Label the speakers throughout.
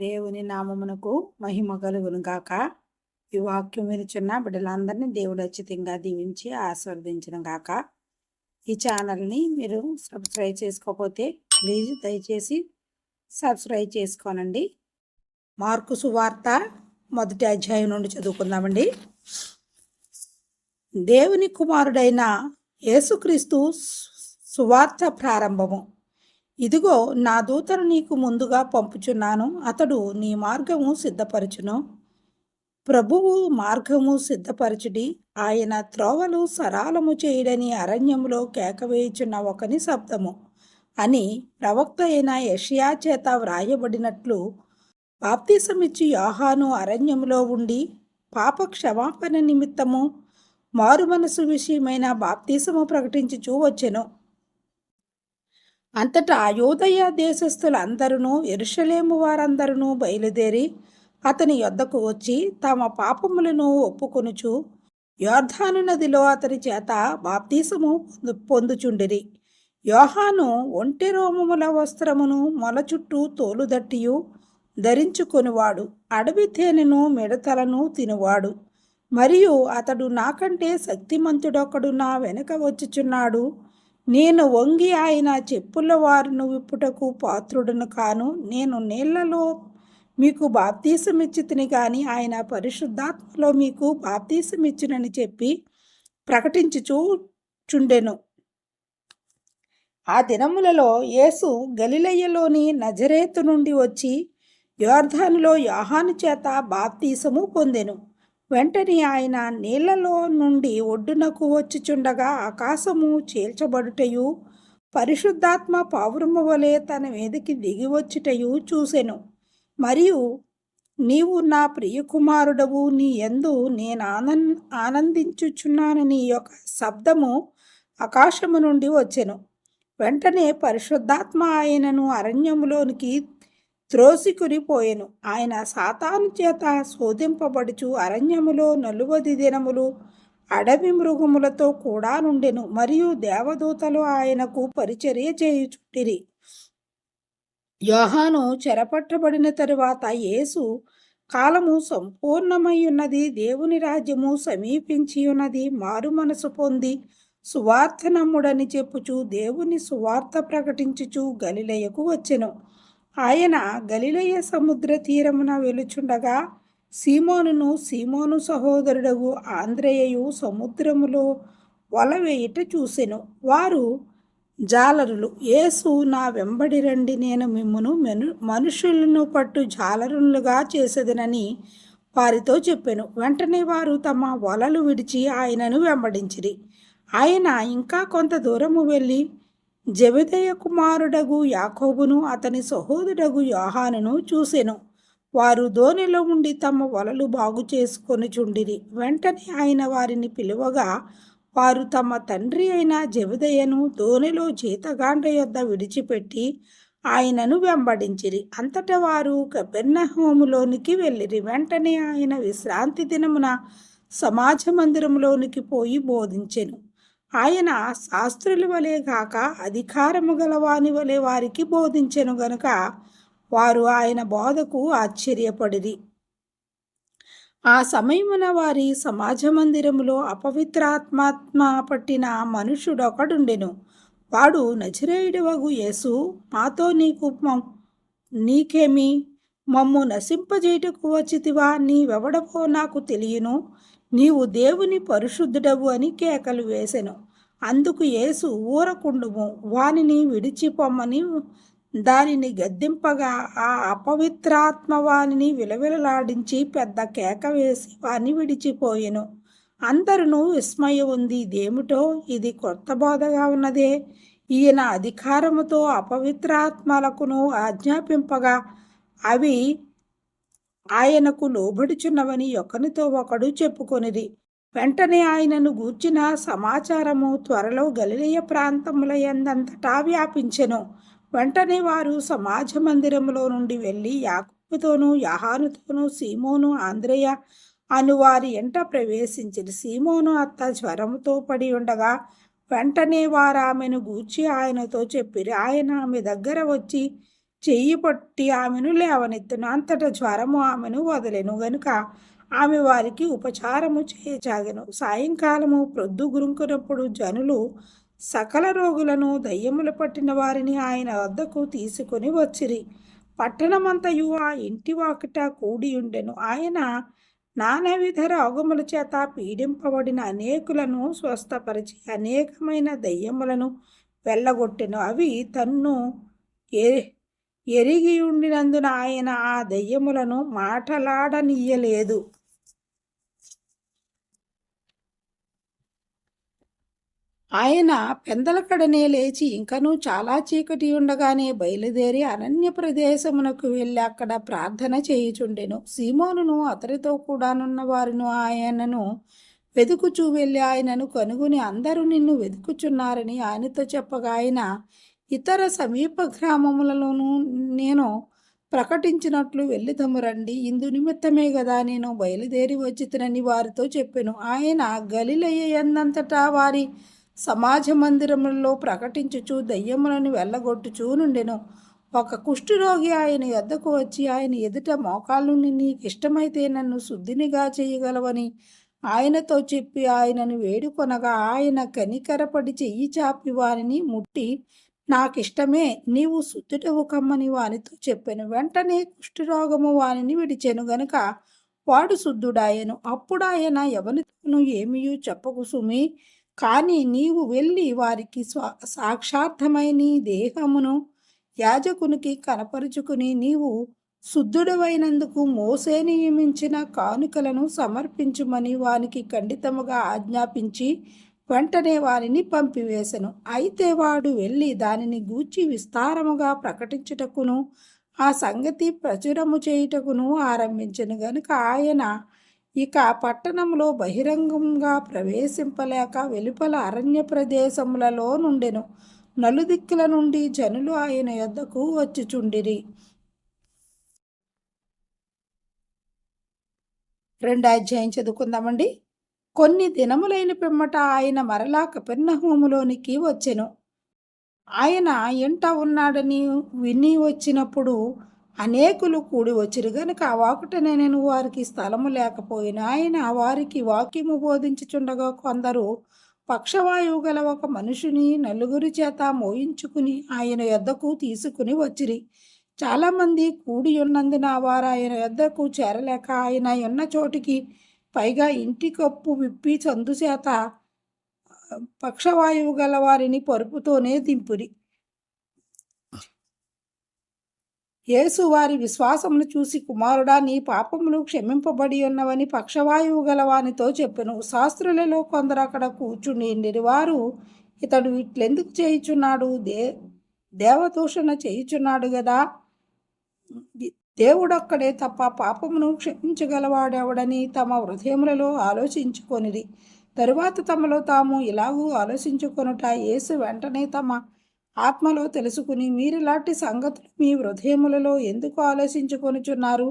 Speaker 1: దేవుని నామమునకు మహిమ కలుగును గాక. ఈ వాక్యం వినుచున్న బిడ్డలందరినీ దేవుడు ఉచితంగా దీవించి ఆస్వాదించిన గాక. ఈ ఛానల్ని మీరు సబ్స్క్రైబ్ చేసుకోకపోతే ప్లీజ్ దయచేసి సబ్స్క్రైబ్ చేసుకోనండి. మార్కు సువార్త మొదటి అధ్యాయం నుండి చదువుకుందామండి. దేవుని కుమారుడైన యేసుక్రీస్తు సువార్త ప్రారంభము. ఇదిగో నా దూతను నీకు ముందుగా పంపుచున్నాను అతడు నీ మార్గము సిద్ధపరచును. ప్రభువు మార్గము సిద్ధపరచుడి ఆయన త్రోవలు సరాలము చేయడని అరణ్యంలో కేకవేయుచున్న ఒకని శబ్దము అని ప్రవక్త అయిన యషియా చేత వ్రాయబడినట్లు బాప్తిసమిచ్చి యోహాను అరణ్యంలో ఉండి పాప క్షమాపణ నిమిత్తము మారు మనసు విషయమైన బాప్తీసము ప్రకటించుచూ వచ్చెను. అంతటా అయోధయ దేశస్థులందరూ ఎరుషలేము వారందరూ బయలుదేరి అతని యొద్దకు వచ్చి తమ పాపములను ఒప్పుకొనుచు యోర్ధాను నదిలో అతని చేత బాప్తీసము పొందు పొందుచుండిరి. యోహాను ఒంటె రోమముల వస్త్రమును మొల చుట్టూ తోలుదట్టియు ధరించుకొనివాడు. అడవి తేనెను మిడతలను తినువాడు. మరియు అతడు నాకంటే శక్తిమంతుడొకడు నా వెనుక వచ్చుచున్నాడు. నేను వంగి ఆయన చెప్పుల వారును విప్పుటకు పాత్రుడను కాను. నేను నీళ్ళలో మీకు బాప్తీసమిచ్చితిని కానీ ఆయన పరిశుద్ధాత్మలో మీకు బాప్తీసమిచ్చునని చెప్పి ప్రకటించుచూ చుండెను ఆ దినములలో యేసు గలిలయ్యలోని నజరేతు నుండి వచ్చి యోర్ధానులో యోహాను చేత బాప్తీసము పొందెను. వెంటనే ఆయన నీళ్ళలో నుండి ఒడ్డునకు వచ్చిచుండగా ఆకాశము చీల్చబడుటయు పరిశుద్ధాత్మ పావురము వలె తన మీదకి దిగి వచ్చుటయు చూసెను. మరియు నీవు నా ప్రియకుమారుడవు నీ ఎందు నేను ఆనంద ఆనందించుచున్నానని యొక్క శబ్దము ఆకాశము నుండి వచ్చెను. వెంటనే పరిశుద్ధాత్మ ఆయనను అరణ్యములోనికి త్రోసికురిపోయెను ఆయన సాతాను చేత శోధింపబడుచు అరణ్యములో నలువది దినములు అడవి మృగములతో కూడా నుండెను. మరియు దేవదూతలు ఆయనకు పరిచర్య చేయుచుంటిరి. యోహాను చెరపట్టబడిన తరువాత యేసు కాలము సంపూర్ణమయ్యున్నది దేవుని రాజ్యము సమీపించియున్నది మారు మనసు పొంది సువార్త నమ్ముడని చెప్పుచు దేవుని సువార్త ప్రకటించుచు గలిలయకు వచ్చెను. ఆయన గలిలయ సముద్ర తీరమున వెలుచుండగా సీమోనును సీమోను సహోదరుడగు ఆంధ్రేయు సముద్రములో వల వేయుట చూసెను. వారు జాలరులు యేసు నా వెంబడి రండి నేను మిమ్మును మెను మనుషులను పట్టు జాలరులుగా చేసేదనని వారితో చెప్పాను. వెంటనే వారు తమ వలలు విడిచి ఆయనను వెంబడించిరి. ఆయన ఇంకా కొంత దూరము వెళ్ళి జబెదయ కుమారుడగు యాకోబును అతని సహోదరుడగు యోహానును చూసెను. వారు దోణిలో ఉండి తమ వలలు బాగు చేసుకొని చుండిరి. వెంటనే ఆయన వారిని పిలువగా వారు తమ తండ్రి అయిన జబదయ్యను ధోనిలో జీతగాండ యొద్ద విడిచిపెట్టి ఆయనను వెంబడించిరి. అంతటా వారు కపెర్ణహోములోనికి వెళ్ళిరి. వెంటనే ఆయన విశ్రాంతి దినమున సమాజ మందిరంలోనికి పోయి బోధించెను. ఆయన శాస్త్రుల వలె కాక అధికారము గలవాని వలె వారికి బోధించెను గనుక వారు ఆయన బోధకు ఆశ్చర్యపడిరి. ఆ సమయమున వారి సమాజ మందిరములో అపవిత్రాత్మాత్మ పట్టిన మనుషుడొకడుండెను. వాడు నజరేయుడవగు యేసు మాతో నీకు నీకేమి? మమ్ము నశింపజేయటకు వచ్చితివా? నీవెవడవో నాకు తెలియను. నీవు దేవుని పరిశుద్ధుడవు అని కేకలు వేసెను. అందుకు యేసు ఊరకుండుము వానిని విడిచిపోమ్మని దానిని గద్దింపగా ఆ అపవిత్రాత్మ వానిని విలవిలలాడించి పెద్ద కేక వేసి వాని విడిచిపోయెను. అందరూ విస్మయ ఉంది ఇదేమిటో ఇది కొత్త బోధగా ఉన్నదే. ఈయన అధికారముతో అపవిత్రాత్మలకును ఆజ్ఞాపింపగా అవి ఆయనకు లోబడుచున్నవని ఒకనితో ఒకడు చెప్పుకొనిది. వెంటనే ఆయనను గూర్చిన సమాచారము త్వరలో గలిలయ ప్రాంతముల ఎందంతటా వ్యాపించెను. వెంటనే వారు సమాజ మందిరములో నుండి వెళ్ళి యాకుబుతోనూ యహానుతోనూ సీమోను ఆంధ్రయ అను వారి ఎంట ప్రవేశించిన సీమోను అత్త జ్వరముతో పడి ఉండగా వెంటనే వారు ఆమెను గూర్చి ఆయనతో చెప్పిరి. ఆయన ఆమె దగ్గర వచ్చి చెయ్యి పట్టి ఆమెను లేవనెత్తును. అంతటా జ్వరము ఆమెను వదలెను. గనుక ఆమె వారికి ఉపచారము చేయసాగెను సాయంకాలము ప్రొద్దు గురుంకున్నప్పుడు జనులు సకల రోగులను దయ్యములు పట్టిన వారిని ఆయన వద్దకు తీసుకొని వచ్చిరి. పట్టణమంతయు ఆ ఇంటి వాకిట కూడి ఉండెను ఆయన నానావిధ రోగముల చేత పీడింపబడిన అనేకులను స్వస్థపరిచి అనేకమైన దయ్యములను వెళ్ళగొట్టెను. అవి తన్ను ఏ ఎరిగి ఉండినందున ఆయన ఆ దెయ్యములను మాటలాడనీయలేదు. ఆయన పెందలకడనే లేచి ఇంకనూ చాలా చీకటి ఉండగానే బయలుదేరి అరణ్య ప్రదేశమునకు వెళ్ళి అక్కడ ప్రార్థన చేయుచుండెను. సీమోనును అతడితో కూడానున్న వారిను ఆయనను వెతుకుచూ వెళ్ళి ఆయనను కనుగొని అందరూ నిన్ను వెతుకుచున్నారని ఆయనతో చెప్పగా ఆయన ఇతర సమీప గ్రామములలోనూ నేను ప్రకటించినట్లు వెళ్ళిదము రండి. ఇందు నిమిత్తమే కదా నేను బయలుదేరి వచ్చితనని వారితో చెప్పాను. ఆయన గలిలయ్యందంతటా వారి సమాజ మందిరములలో ప్రకటించుచు దయ్యములను వెళ్ళగొట్టుచూ నుండెను. ఒక కుష్ఠరోగి ఆయన ఎద్దకు వచ్చి ఆయన ఎదుట మోకాళ్ళు నీకు ఇష్టమైతే నన్ను శుద్ధినిగా చేయగలవని ఆయనతో చెప్పి ఆయనను వేడుకొనగా ఆయన కనికరపడి చెయ్యి చాపి వారిని ముట్టి నాకిష్టమే నీవు శుద్ధుడవు కమ్మని వానితో చెప్పాను. వెంటనే కుష్ఠరోగము వానిని విడిచెను గనుక వాడు శుద్ధుడాయను. అప్పుడు ఆయన ఎవరితోనూ ఏమీయూ చెప్పకు సుమి. కానీ నీవు వెళ్ళి వారికి స్వా సాక్షార్థమై నీ దేహమును యాజకునికి కనపరుచుకుని నీవు శుద్ధుడవైనందుకు మోసే నియమించిన కానుకలను సమర్పించుమని వానికి ఖండితముగా ఆజ్ఞాపించి వెంటనే వారిని పంపివేశను అయితే వాడు వెళ్ళి దానిని గూర్చి విస్తారముగా ప్రకటించుటకును ఆ సంగతి ప్రచురము చేయుటకును ఆరంభించను. గనుక ఆయన ఇక పట్టణంలో బహిరంగంగా ప్రవేశింపలేక వెలుపల అరణ్య ప్రదేశములలో నుండెను. నలుదిక్కుల నుండి జనులు ఆయన యొద్దకు వచ్చుచుండిరి. రెండు అధ్యాయం చదువుకుందామండి. కొన్ని దినములైన పిమ్మట ఆయన మరలా కపెర్ణహోములోనికి వచ్చెను. ఆయన ఇంట ఉన్నాడని విని వచ్చినప్పుడు అనేకులు కూడి వచ్చిరు గనుక వాకుటనే నేను వారికి స్థలము లేకపోయినా ఆయన వారికి వాక్యము బోధించుచుండగా కొందరు పక్షవాయువు గల ఒక మనుషుని నలుగురి చేత మోయించుకుని ఆయన యొద్దకు తీసుకుని వచ్చిరి. చాలామంది కూడి ఉన్నందున వారు ఆయన యొద్దకు చేరలేక ఆయన ఉన్న చోటికి పైగా ఇంటి కప్పు విప్పి చందు చేత పక్షవాయువు గల వారిని పరుపుతోనే దింపురి. యేసు వారి విశ్వాసమును చూసి కుమారుడా నీ పాపములు క్షమింపబడి ఉన్నవని పక్షవాయువు గల వానితో చెప్పెను. శాస్త్రులలో కొందరు అక్కడ కూర్చుని వారు ఇతడు ఇట్లెందుకు చేయుచున్నాడు? దే దేవదూషణ చేయుచున్నాడు కదా దేవుడొక్కడే తప్ప పాపమును క్షమించగలవాడెవడని తమ హృదయములలో ఆలోచించుకొనిది. తరువాత తమలో తాము ఇలాగూ ఆలోచించుకొనుట యేసు వెంటనే తమ ఆత్మలో తెలుసుకుని మీరిలాంటి సంగతులు మీ హృదయములలో ఎందుకు ఆలోచించుకొనుచున్నారు?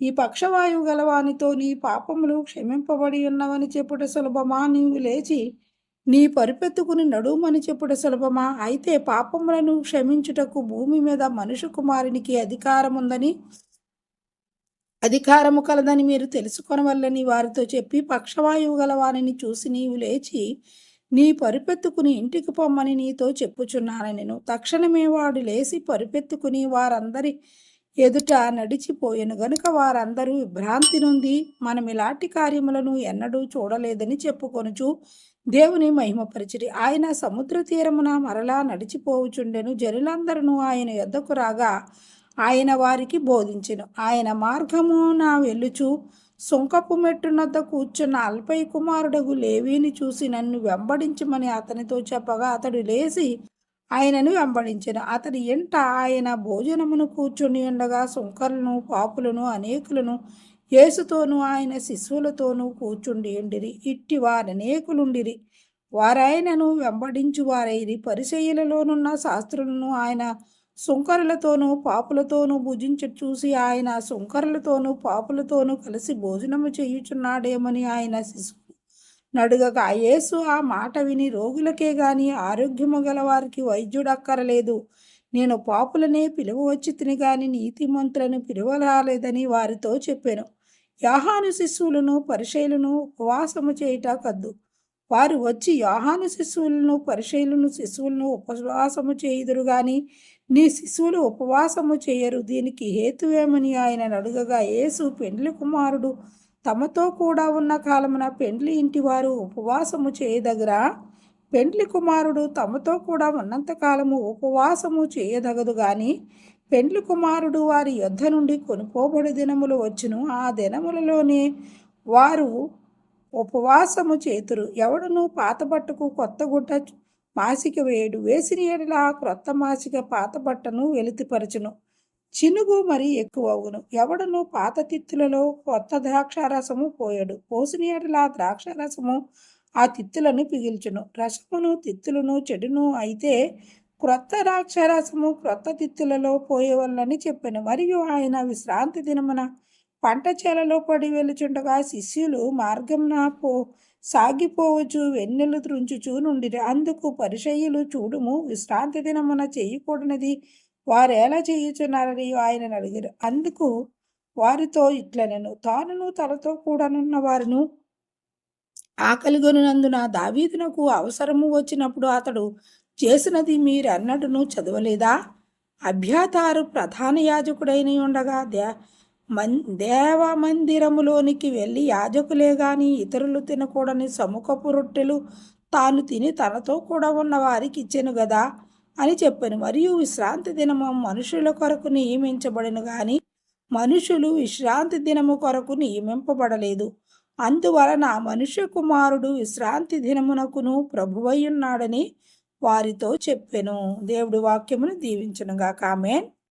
Speaker 1: ఈ పక్షవాయువు గలవానితో నీ పాపములు క్షమింపబడి ఉన్నవని చెప్పుట సులభమా? నీవు లేచి నీ పరిపెత్తుకుని నడుమని చెప్పుట సులభమా? అయితే పాపములను క్షమించుటకు భూమి మీద మనుషు కుమారునికి అధికారముందని అధికారము కలదని మీరు తెలుసుకొనవల్లని వారితో చెప్పి పక్షవాయువు గలవానిని చూసి నీవు లేచి నీ పరుపెత్తుకుని ఇంటికి పొమ్మని నీతో చెప్పుచున్నాను నేను తక్షణమే వాడు లేచి పరుపెత్తుకుని వారందరి ఎదుట నడిచిపోయాను. గనుక వారందరూ విభ్రాంతి నుండి మనం ఇలాంటి కార్యములను ఎన్నడూ చూడలేదని చెప్పుకొనుచు దేవుని మహిమపరిచిరి. ఆయన సముద్ర తీరమున మరలా నడిచిపోవుచుండెను. జనులందరూ ఆయన ఎద్దకు రాగా ఆయన వారికి బోధించెను. ఆయన మార్గము నా వెళ్ళుచు. సుంకపు మెట్టునద్ద కూర్చున్న అల్పై కుమారుడగు లేవీని చూసి నన్ను వెంబడించమని అతనితో చెప్పగా అతడు లేచి ఆయనను వెంబడించిన. అతడి ఎంట ఆయన భోజనమును కూర్చుని ఉండగా సుంకరులను పాపులను అనేకులను యేసుతోనూ ఆయన శిశువులతోనూ కూర్చుండి ఉండిరి. ఇట్టి వారనేకులుండిరి. వారాయనను వెంబడించు వారైరి పరిచయులలోనున్న శాస్త్రులను ఆయన సుంకరులతోనూ పాపులతోనూ భుజించ చూసి ఆయన సుంకరులతోనూ పాపులతోనూ కలిసి భోజనము చేయుచున్నాడేమని ఆయన శిశువు నడుగగా యేసు ఆ మాట విని రోగులకే గాని ఆరోగ్యము గల వారికి వైద్యుడక్కరలేదు నేను పాపులనే పిలువవచ్చి తిని గాని నీతిమంతులను పిలువరాలేదని వారితో చెప్పాను. యాహాను శిశువులను పరిశైలను ఉపవాసము చేయుట కద్దు. వారు వచ్చి యాహాను శిశువులను పరిశైలను శిశువులను ఉపవాసము చేయుదురు గాని నీ శిశువులు ఉపవాసము చేయరు. దీనికి హేతువేమని ఆయన అడుగగా యేసు పెండ్లి కుమారుడు తమతో కూడా ఉన్న కాలమున పెండ్లి ఇంటివారు ఉపవాసము చేయదగరా? పెండ్లి కుమారుడు తమతో కూడా ఉన్నంతకాలము ఉపవాసము చేయదగదు గాని పెండ్లి కుమారుడు వారి యుద్ధ నుండి కొనుకోబడి దినములు వచ్చును. ఆ దినములలోనే వారు ఉపవాసము చేతురు. ఎవడును పాత బట్టకు కొత్త గుడ్డ మాసిక వేయడు వేసిన ఏడలా క్రొత్త మాసిక పాత బట్టను వెలితిపరచును. చినుగు మరి ఎక్కువవును. ఎవడను పాత తిత్తులలో కొత్త ద్రాక్షారసము పోయడు. పోసిన ఏడలా ద్రాక్షారసము ఆ తిత్తులను పిగిల్చును. రసమును తిత్తులను చెడును అయితే క్రొత్త ద్రాక్షారసము క్రొత్త తిత్తులలో పోయేవల్లని చెప్పాను. మరియు ఆయన విశ్రాంతి దినమున పంట చేలలో పడి వెలుచుండగా శిష్యులు మార్గంన పో సాగిపోవచ్చు వెన్నెలు త్రుంచుచూ నుండిరి. అందుకు పరిచయులు చూడుము విశ్రాంతి దినమున చేయకూడనిది. వారు ఎలా చేయుచున్నారని ఆయన అడిగారు అందుకు వారితో ఇట్లనెను తానును తలతో కూడానున్న వారును ఆకలిగొనినందున దావీదునకు అవసరము వచ్చినప్పుడు అతడు చేసినది మీరన్నడును చదవలేదా? అభ్యాతారు ప్రధాన యాజకుడైన ఉండగా దే మన్ దేవమందిరములోనికి వెళ్ళి యాజకులే గాని ఇతరులు తినకూడని సముఖపు రొట్టెలు తాను తిని తనతో కూడా ఉన్న వారికి ఇచ్చెను గదా? అని చెప్పాను. మరియు విశ్రాంతి దినము మనుషుల కొరకు నియమించబడిన గాని మనుషులు విశ్రాంతి దినము కొరకు నియమింపబడలేదు. అందువలన మనుష్య కుమారుడు విశ్రాంతి దినమునకును ప్రభువయ్యున్నాడని వారితో చెప్పెను. దేవుడి వాక్యమును దీవించనుగా కామెన్